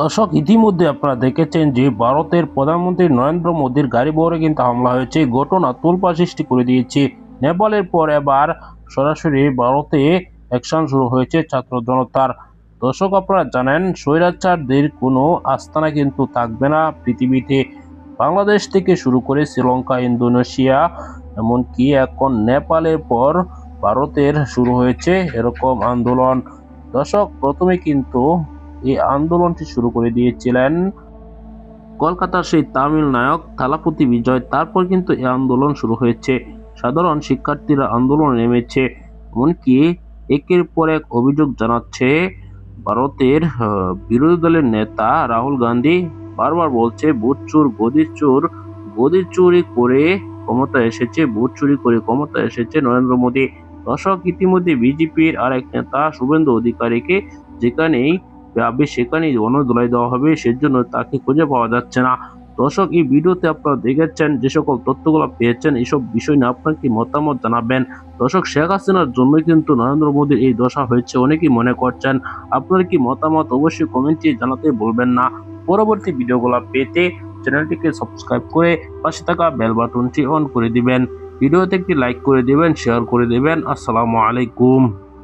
দর্শক, ইতিমধ্যে আপনারা দেখেছেন যে ভারতের প্রধানমন্ত্রী নরেন্দ্র মোদীর গাড়ি বহরে কিন্তু হামলা হয়েছে। ঘটনা তোলপা সৃষ্টি করে দিয়েছে। নেপালের পর এবার সরাসরি ভারতে অ্যাকশন শুরু হয়েছে ছাত্র জনতার। দর্শক, আপনারা জানেন, স্বৈরাচারদের কোনো আস্তানা কিন্তু থাকবে না পৃথিবীতে। বাংলাদেশ থেকে শুরু করে শ্রীলঙ্কা, ইন্দোনেশিয়া, এমনকি এখন নেপালের পর ভারতের শুরু হয়েছে এরকম আন্দোলন। দর্শক, প্রথমে কিন্তু এই আন্দোলনটি শুরু করে দিয়েছিলেন। কলকাতার সেই তামিল নায়ক থালাপতি বিজয়, তারপর কিন্তু এই আন্দোলন শুরু হয়েছে। সাধারণ শিক্ষার্থীরা আন্দোলনে নেমেছে, এমনকি একের পর এক অভিযোগ জানাচ্ছে, ভারতের বিরোধী দলের নেতা রাহুল গান্ধী বারবার বলছে, ভোট চোর, গদির চোর, গদির চুরি করে ক্ষমতা এসেছে, ভোট চুরি করে ক্ষমতা এসেছে নরেন্দ্র মোদী। দর্শক, ইতিমধ্যে বিজেপির আরেক নেতা শুভেন্দু অধিকারীকে যেখানেই যাবে সেখানেই গণদোলাই দেওয়া হবে, সেজন্য তাকে খুঁজে পাওয়া যাচ্ছে না। দর্শক, এই ভিডিওতে আপনারা দেখেছেন যে সকল তথ্যগুলো পেয়েছেন এইসব বিষয় নিয়ে আপনার কি মতামত জানাবেন? দর্শক, শেখ হাসিনার জন্য কিন্তু নরেন্দ্র মোদীর এই দশা হয়েছে অনেকেই মনে করছেন। আপনার কি মতামত অবশ্যই কমেন্টে জানাতে বলবেন না। পরবর্তী ভিডিওগুলো পেতে চ্যানেলটিকে সাবস্ক্রাইব করে পাশে থাকা বেল বাটনটি অন করে দিবেন। ভিডিওতে একটি লাইক করে দিবেন শেয়ার করে দিবেন। আসসালামু আলাইকুম।